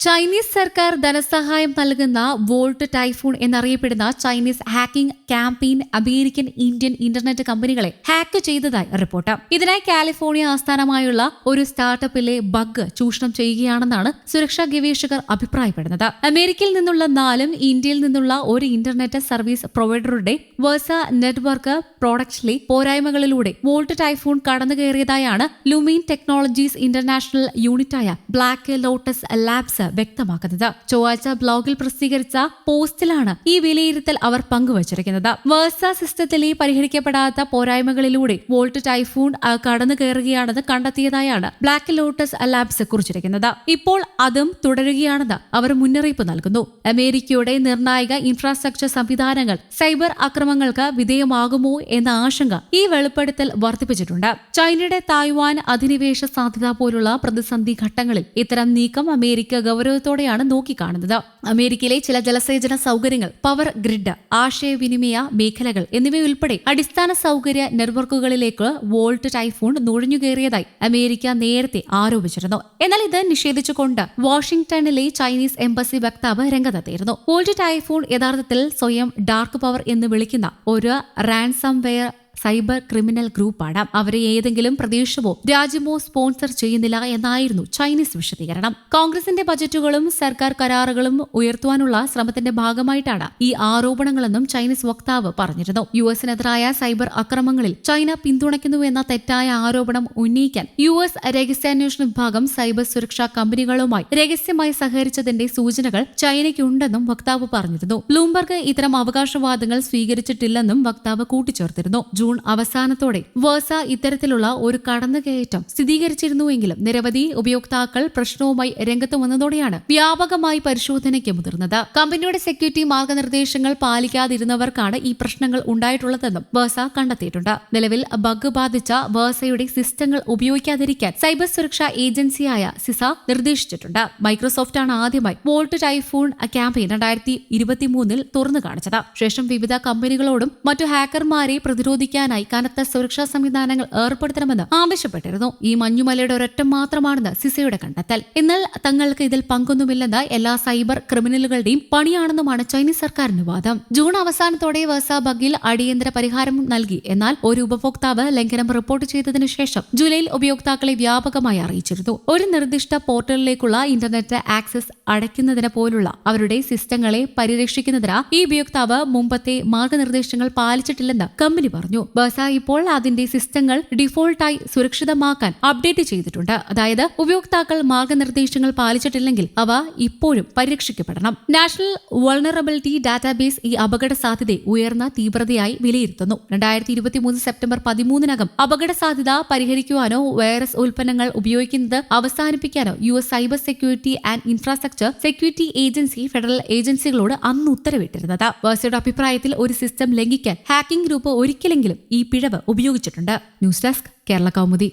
Chinese സർക്കാർ ധനസഹായം നൽകുന്ന വോൾട്ട് ടൈഫൂൺ എന്നറിയപ്പെടുന്ന Chinese hacking campaign American Indian internet കമ്പനികളെ ഹാക്ക് ചെയ്തതായി റിപ്പോർട്ട്. ഇതിനായി കാലിഫോർണിയ ആസ്ഥാനമായുള്ള ഒരു സ്റ്റാർട്ടപ്പിലെ ബഗ് ചൂഷണം ചെയ്യുകയാണെന്നാണ് സുരക്ഷാ ഗവേഷകർ അഭിപ്രായപ്പെടുന്നത്. അമേരിക്കയിൽ നിന്നുള്ള നാലും ഇന്ത്യയിൽ നിന്നുള്ള ഒരു ഇന്റർനെറ്റ് സർവീസ് പ്രൊവൈഡറുടെ വേഴ്സ നെറ്റ്വർക്ക് പ്രോഡക്റ്റിലെ പോരായ്മകളിലൂടെ വോൾട്ട് ടൈഫൂൺ കടന്നുകയറിയതായാണ് ലുമീൻ ടെക്നോളജീസ് ഇന്റർനാഷണൽ യൂണിറ്റായ ബ്ലാക്ക് ലോട്ടസ് ലാബ്സ് വ്യക്തമാക്കുന്നത്. ചൊവ്വാഴ്ച ബ്ലോഗിൽ പ്രസിദ്ധീകരിച്ച പോസ്റ്റിലാണ് ഈ വിലയിരുത്തൽ അവർ പങ്കുവച്ചിരിക്കുന്നത്. വേഴ്സ സിസ്റ്റത്തിൽ ഈ പരിഹരിക്കപ്പെടാത്ത പോരായ്മകളിലൂടെ വോൾട്ട് ടൈഫൂൺ കടന്നു കയറുകയാണെന്ന് കണ്ടെത്തിയതായാണ് ബ്ലാക്ക് ലോട്ടസ് ലാബ്സ് കുറിച്ചിരിക്കുന്നത്. ഇപ്പോൾ അതും തുടരുകയാണെന്ന് അവർ മുന്നറിയിപ്പ് നൽകുന്നു. അമേരിക്കയുടെ നിർണായക ഇൻഫ്രാസ്ട്രക്ചർ സംവിധാനങ്ങൾ സൈബർ ആക്രമണങ്ങൾക്ക് വിധേയമാകുമോ എന്ന ആശങ്ക ഈ വെളിപ്പെടുത്തൽ വർദ്ധിപ്പിച്ചിട്ടുണ്ട്. ചൈനയുടെ തായ്വാൻ അധിനിവേശ സാധ്യത പോലുള്ള പ്രതിസന്ധി ഘട്ടങ്ങളിൽ ഇത്തരം നീക്കം അമേരിക്ക ഗൗരവത്തോടെയാണ് നോക്കിക്കാണുന്നത്. അമേരിക്കയിലെ ചില ജലസേചന സൗകര്യങ്ങൾ പവർ ഗ്രിഡ് ആശയവിനിമയ മേഖലകൾ എന്നിവയുൾപ്പെടെ അടിസ്ഥാന സൗകര്യ നെറ്റ്വർക്കുകളിലേക്ക് വോൾട്ട് ടൈഫൂൺ നുഴഞ്ഞുകയറിയതായി അമേരിക്ക നേരത്തെ ആരോപിച്ചിരുന്നു. എന്നാൽ ഇത് നിഷേധിച്ചുകൊണ്ട് വാഷിംഗ്ടണിലെ ചൈനീസ് എംബസി വക്താവ് രംഗത്തെത്തിയിരുന്നു. വോൾട്ട് ടൈഫൂൺ യഥാർത്ഥത്തിൽ സ്വയം ഡാർക്ക് പവർ എന്ന് വിളിക്കുന്ന ഒരു റാൻസംവെയർ സൈബർ ക്രിമിനൽ ഗ്രൂപ്പാണ്. അവരെ ഏതെങ്കിലും പ്രദേശമോ രാജ്യമോ സ്പോൺസർ ചെയ്യുന്നില്ല എന്നായിരുന്നു ചൈനീസ് വിശദീകരണം. കോൺഗ്രസിന്റെ ബജറ്റുകളും സർക്കാർ കരാറുകളും ഉയർത്തുവാനുള്ള ശ്രമത്തിന്റെ ഭാഗമായിട്ടാണ് ഈ ആരോപണങ്ങളെന്നും ചൈനീസ് വക്താവ് പറഞ്ഞിരുന്നു. യു എസിനെതിരായ സൈബർ അക്രമങ്ങളിൽ ചൈന പിന്തുണയ്ക്കുന്നുവെന്ന തെറ്റായ ആരോപണം ഉന്നയിക്കാൻ യു എസ് രഹസ്യാന്വേഷണ വിഭാഗം സൈബർ സുരക്ഷാ കമ്പനികളുമായി രഹസ്യമായി സഹകരിച്ചതിന്റെ സൂചനകൾ ചൈനയ്ക്കുണ്ടെന്നും വക്താവ് പറഞ്ഞിരുന്നു. ബ്ലൂംബർഗ് ഇത്തരം അവകാശവാദങ്ങൾ സ്വീകരിച്ചിട്ടില്ലെന്നും വക്താവ് കൂട്ടിച്ചേർത്തിരുന്നു. ജൂൺ അവസാനത്തോടെ വേഴ്സ ഇത്തരത്തിലുള്ള ഒരു കടന്നുകയറ്റം സ്ഥിരീകരിച്ചിരുന്നുവെങ്കിലും നിരവധി ഉപയോക്താക്കൾ പ്രശ്നവുമായി രംഗത്ത് വന്നതോടെയാണ് വ്യാപകമായി പരിശോധനയ്ക്ക് മുതിർന്നത്. കമ്പനിയുടെ സെക്യൂരിറ്റി മാർഗനിർദ്ദേശങ്ങൾ പാലിക്കാതിരുന്നവർക്കാണ് ഈ പ്രശ്നങ്ങൾ ഉണ്ടായിട്ടുള്ളതെന്നും വേഴ്സ കണ്ടെത്തിയിട്ടുണ്ട്. നിലവിൽ ബഗ് ബാധിച്ച വേഴ്സയുടെ സിസ്റ്റങ്ങൾ ഉപയോഗിക്കാതിരിക്കാൻ സൈബർ സുരക്ഷാ ഏജൻസിയായ സിസ നിർദ്ദേശിച്ചിട്ടുണ്ട്. മൈക്രോസോഫ്റ്റ് ആണ് ആദ്യമായി വോൾട്ട് ടൈഫൂൺ ക്യാമ്പയിൻ രണ്ടായിരത്തി ഇരുപത്തിമൂന്നിൽ തുറന്നു കാണിച്ചത്. ശേഷം വിവിധ കമ്പനികളോടും മറ്റു ഹാക്കർമാരെ പ്രതിരോധിക്കാനായി കനത്ത സുരക്ഷാ സംവിധാനങ്ങൾ ഏർപ്പെടുത്തണമെന്ന് ആവശ്യപ്പെട്ടിരുന്നു. ഈ മഞ്ഞുമലയുടെ ഒരൊറ്റം മാത്രമാണെന്ന് സിസയുടെ കണ്ടെത്തൽ. എന്നാൽ തങ്ങൾക്ക് ഇതിൽ പങ്കൊന്നുമില്ലെന്ന് എല്ലാ സൈബർ ക്രിമിനലുകളുടെയും പണിയാണെന്നുമാണ് ചൈനീസ് സർക്കാരിന്റെ വാദം. ജൂൺ അവസാനത്തോടെ വേഴ്സ ബഗിൽ അടിയന്തര പരിഹാരം നൽകി. എന്നാൽ ഒരു ഉപഭോക്താവ് ലംഘനം റിപ്പോർട്ട് ചെയ്തതിനു ശേഷം ജൂലൈയിൽ ഉപയോക്താക്കളെ വ്യാപകമായി അറിയിച്ചിരുന്നു. ഒരു നിർദ്ദിഷ്ട പോർട്ടലിലേക്കുള്ള ഇന്റർനെറ്റ് ആക്സസ് അടയ്ക്കുന്നതിന് പോലുള്ള അവരുടെ സിസ്റ്റങ്ങളെ പരിരക്ഷിക്കുന്നതിന് ഈ ഉപയോക്താവ് മുമ്പത്തെ മാർഗനിർദ്ദേശങ്ങൾ പാലിച്ചിട്ടില്ലെന്ന് കമ്പനി പറഞ്ഞു. ബസ ഇപ്പോൾ അതിന്റെ സിസ്റ്റങ്ങൾ ഡിഫോൾട്ടായി സുരക്ഷിതമാക്കാൻ അപ്ഡേറ്റ് ചെയ്തിട്ടുണ്ട്. അതായത് ഉപയോക്താക്കൾ മാർഗനിർദ്ദേശങ്ങൾ പാലിച്ചിട്ടില്ലെങ്കിൽ അവ ഇപ്പോഴും പരിരക്ഷിക്കപ്പെടണം. നാഷണൽ വൾണറബിലിറ്റി ഡാറ്റാബേസ് ഈ അപകട സാധ്യത ഉയർന്ന തീവ്രതയായി വിലയിരുത്തുന്നു. രണ്ടായിരത്തി ഇരുപത്തിമൂന്ന് സെപ്റ്റംബർ പതിമൂന്നിനകം അപകട സാധ്യത പരിഹരിക്കുവാനോ വൈറസ് ഉൽപ്പന്നങ്ങൾ ഉപയോഗിക്കുന്നത് അവസാനിപ്പിക്കാനോ U S cyber security and infrastructure security agency federal ഏജൻസികളോട് അന്ന് ഉത്തരവിട്ടിരുന്നത്. വേഴ്സയുടെ അഭിപ്രായത്തിൽ ഒരു സിസ്റ്റം ലംഘിക്കാൻ ഹാക്കിംഗ് ഗ്രൂപ്പ് ഒരിക്കലെങ്കിലും ഈ പിഴവ് ഉപയോഗിച്ചിട്ടുണ്ട്. News desk Kerala Kaumudi.